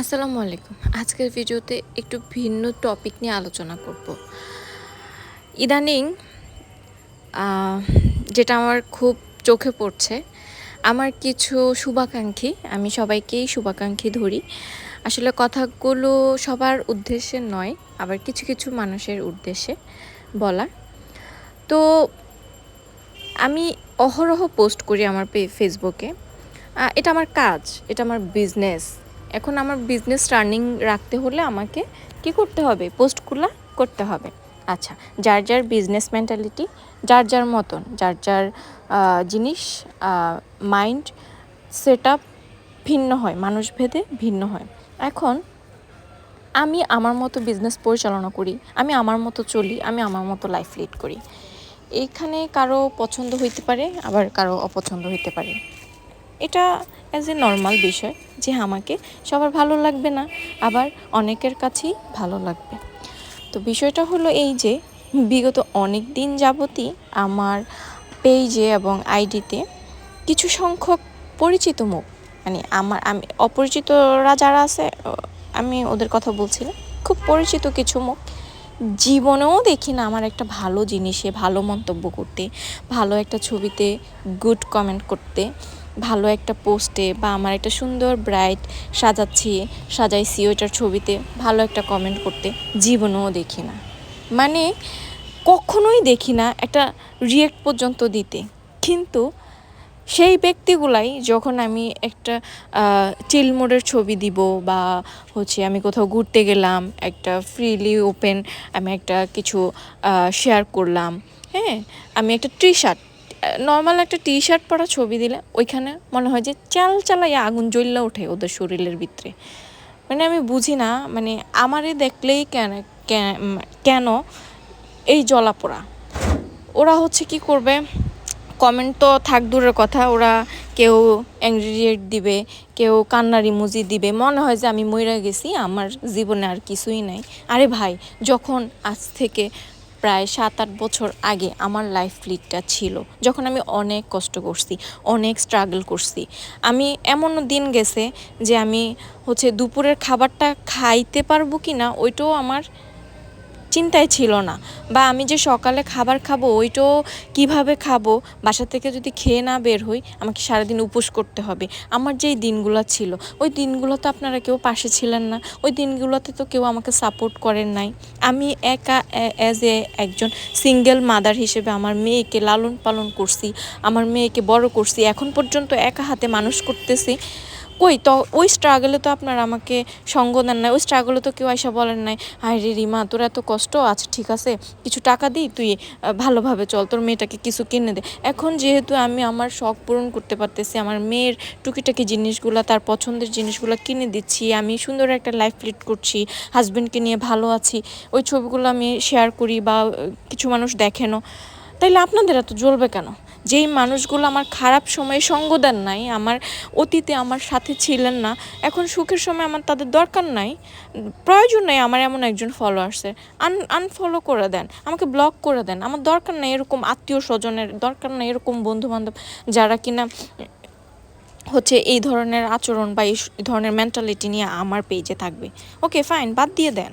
আসসালামু আলাইকুম। আজকের ভিডিওতে একটু ভিন্ন টপিক নিয়ে আলোচনা করব। ইদানিং যেটা আমার খুব চোখে পড়ছে, আমার কিছু শুভাকাঙ্ক্ষী, আমি সবাইকেই শুভাকাঙ্ক্ষী ধরি। আসলে কথাগুলো সবার উদ্দেশ্যে নয়, আবার কিছু কিছু মানুষের উদ্দেশ্যে বলা তো আমি অহরহ পোস্ট করি আমার ফেসবুকে এটা আমার কাজ, এটা আমার বিজনেস এখন আমার বিজনেস রানিং রাখতে হলে আমাকে কি করতে হবে? পোস্টগুলো করতে হবে। আচ্ছা যার যার বিজনেস মেন্টালিটি যার যার মতন, যার যার জিনিস মাইন্ড সেট ভিন্ন হয় মানুষ ভেদে ভিন্ন হয়। এখন আমি আমার মতো বিজনেস পরিচালনা করি, আমি আমার মতো চলি, আমি আমার মতো লাইফ লিড করি। এইখানে কারও পছন্দ হইতে পারে, আবার কারও অপছন্দ হইতে পারে। এটা অ্যাজ এ নর্মাল বিষয় যে আমাকে সবার ভালো লাগবে না, আবার অনেকের কাছেই ভালো লাগবে। তো বিষয়টা হলো এই যে, বিগত অনেক দিন যাবতই আমার পেজে এবং আইডিতে কিছু সংখ্যক পরিচিত মুখ মানে আমার, আমি, অপরিচিতরা যারা আছে আমি ওদের কথা বলছিলাম, খুব পরিচিত কিছু মুখ। জীবনেও দেখি না আমার একটা ভালো জিনিসে, ভালো মন্তব্য করতে, ভালো একটা ছবিতে গুড কমেন্ট করতে। ভালো একটা পোস্টে বা আমার একটা সুন্দর, ব্রাইট সাজাচ্ছি, সাজাইছি ওইটার ছবিতে, ভালো একটা কমেন্ট করতে। জীবনেও দেখি না। মানে কখনোই দেখি না একটা রিয়েক্ট পর্যন্ত দিতে। কিন্তু সেই ব্যক্তিগুলাই যখন আমি একটা চিল মোডের ছবি দিব বা হচ্ছে আমি কোথাও ঘুরতে গেলাম, একটা ফ্রিলি ওপেন আমি একটা কিছু শেয়ার করলাম হ্যাঁ? আমি একটা টি শার্ট নর্মাল একটা টি শার্ট পরা ছবি দিলে ওইখানে মনে হয় যে চাল চালাইয়া আগুন জ্বললে ওঠে ওদের শরীরের ভিতরে। মানে আমি বুঝি না মানে আমারে দেখলেই কেন, কেন- এই জলাপোড়া ওরা হচ্ছে কি করবে? কমেন্ট তো থাক দূরের কথা, ওরা কেউ অ্যাংরি রিয়েক্ট দিবে, কেউ কান্নার ইমোজি দিবে, মনে হয় যে আমি মইরা গেছি, আমার জীবনে আর কিছুই নাই। আরে ভাই, যখন আজ থেকে প্রায় সাত আট বছর আগে আমার লাইফ লিডটা ছিল, যখন আমি অনেক কষ্ট করছি, অনেক স্ট্রাগল করছি। আমি এমন দিন গেছে যে আমি হচ্ছে দুপুরের খাবারটা খাইতে পারব কি না ওইটাও আমার চিন্তায় ছিল না। বা আমি যে সকালে খাবার খাব, ওইটাও কীভাবে খাব, বাসা থেকে যদি খেয়ে না বের হই, আমাকে সারাদিন উপোস করতে হবে। আমার যেই দিনগুলো ছিল, ওই দিনগুলো তো আপনারা কেউ পাশে ছিলেন না। ওই দিনগুলোতে তো কেউ আমাকে সাপোর্ট করেন নাই। আমি একা অ্যাজ এ একজন সিঙ্গেল মাদার হিসেবে আমার মেয়েকে লালন পালন করছি, আমার মেয়েকে বড় করছি। এখন পর্যন্ত একা হাতে মানুষ করতেছি। কই? তো ওই স্ট্রাগলে তো আপনার আমাকে সঙ্গ দেন নাই। ওই স্ট্রাগলে তো কেউ আইসা বলেন নাই হায় রে রিমা তোর এত কষ্ট? আচ্ছা ঠিক আছে, কিছু টাকা দিই, তুই ভালোভাবে চল, তোর মেয়েটাকে কিছু কিনে দে। এখন যেহেতু আমি আমার শখ পূরণ করতে পারতেছি, আমার মেয়ের টুকিটাকি জিনিসগুলো, তার পছন্দের জিনিসগুলো কিনে দিচ্ছি, আমি সুন্দর একটা লাইফ লিড করছি হাজব্যান্ডকে নিয়ে ভালো আছি, ওই ছবিগুলো আমি শেয়ার করি বা কিছু মানুষ দেখেনও। তাইলে আপনাদের এত জ্বলবে কেন? যেই মানুষগুলো আমার খারাপ সময়ে সঙ্গ দেন নাই, আমার অতীতে আমার সাথে ছিলেন না, এখন সুখের সময় আমার তাদের দরকার নাই, প্রয়োজন নেই আমার এমন একজন ফলোয়ার্সের আন আনফলো করে দেন, আমাকে ব্লক করে দেন, আমার দরকার নেই এরকম আত্মীয় স্বজনের, দরকার নেই এরকম বন্ধু বান্ধব যারা কিনা হচ্ছে এই ধরনের আচরণ বা এই ধরনের মেন্টালিটি নিয়ে আমার পেজে থাকবে। ওকে ফাইন বাদ দিয়ে দেন।